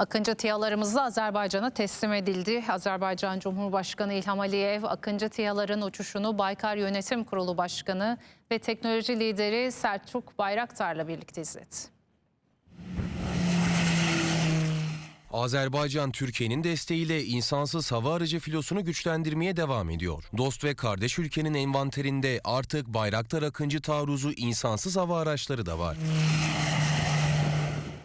Akıncı TİHA'larımız da Azerbaycan'a teslim edildi. Azerbaycan Cumhurbaşkanı İlham Aliyev, Akıncı TİHA'ların uçuşunu Baykar Yönetim Kurulu Başkanı ve teknoloji lideri Selçuk Bayraktar'la birlikte izledi. Azerbaycan Türkiye'nin desteğiyle insansız hava aracı filosunu güçlendirmeye devam ediyor. Dost ve kardeş ülkenin envanterinde artık Bayraktar Akıncı taarruzu insansız hava araçları da var.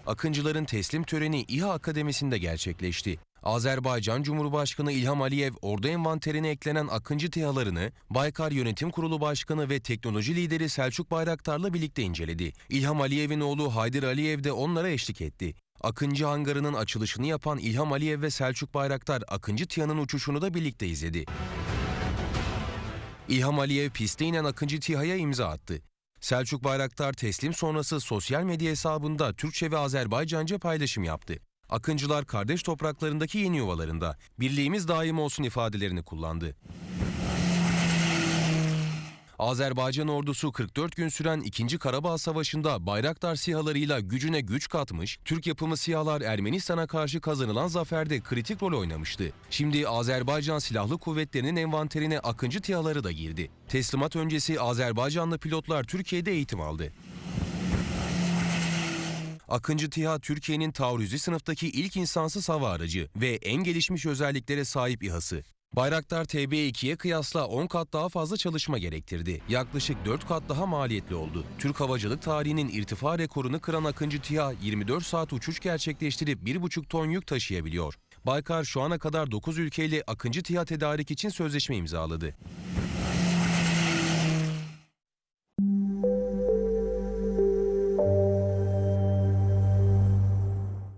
Akıncıların teslim töreni İHA Akademisi'nde gerçekleşti. Azerbaycan Cumhurbaşkanı İlham Aliyev ordu envanterine eklenen Akıncı TİHA'larını Baykar Yönetim Kurulu Başkanı ve teknoloji lideri Selçuk Bayraktar'la birlikte inceledi. İlham Aliyev'in oğlu Haydır Aliyev de onlara eşlik etti. Akıncı hangarının açılışını yapan İlham Aliyev ve Selçuk Bayraktar Akıncı TİHA'nın uçuşunu da birlikte izledi. İlham Aliyev piste inen Akıncı TİHA'ya imza attı. Selçuk Bayraktar teslim sonrası sosyal medya hesabında Türkçe ve Azerbaycanca paylaşım yaptı. Akıncılar kardeş topraklarındaki yeni yuvalarında birliğimiz daim olsun ifadelerini kullandı. Azerbaycan ordusu 44 gün süren 2. Karabağ Savaşı'nda Bayraktar sihalarıyla gücüne güç katmış, Türk yapımı sihalar Ermenistan'a karşı kazanılan zaferde kritik rol oynamıştı. Şimdi Azerbaycan Silahlı Kuvvetleri'nin envanterine Akıncı TİHA'ları da girdi. Teslimat öncesi Azerbaycanlı pilotlar Türkiye'de eğitim aldı. Akıncı TİHA Türkiye'nin taarruzi sınıftaki ilk insansız hava aracı ve en gelişmiş özelliklere sahip İHA'sı. Bayraktar TB2'ye kıyasla 10 kat daha fazla çalışma gerektirdi. Yaklaşık 4 kat daha maliyetli oldu. Türk havacılık tarihinin irtifa rekorunu kıran Akıncı TİHA 24 saat uçuş gerçekleştirip 1,5 ton yük taşıyabiliyor. Baykar şu ana kadar 9 ülkeyle Akıncı TİHA tedarik için sözleşme imzaladı.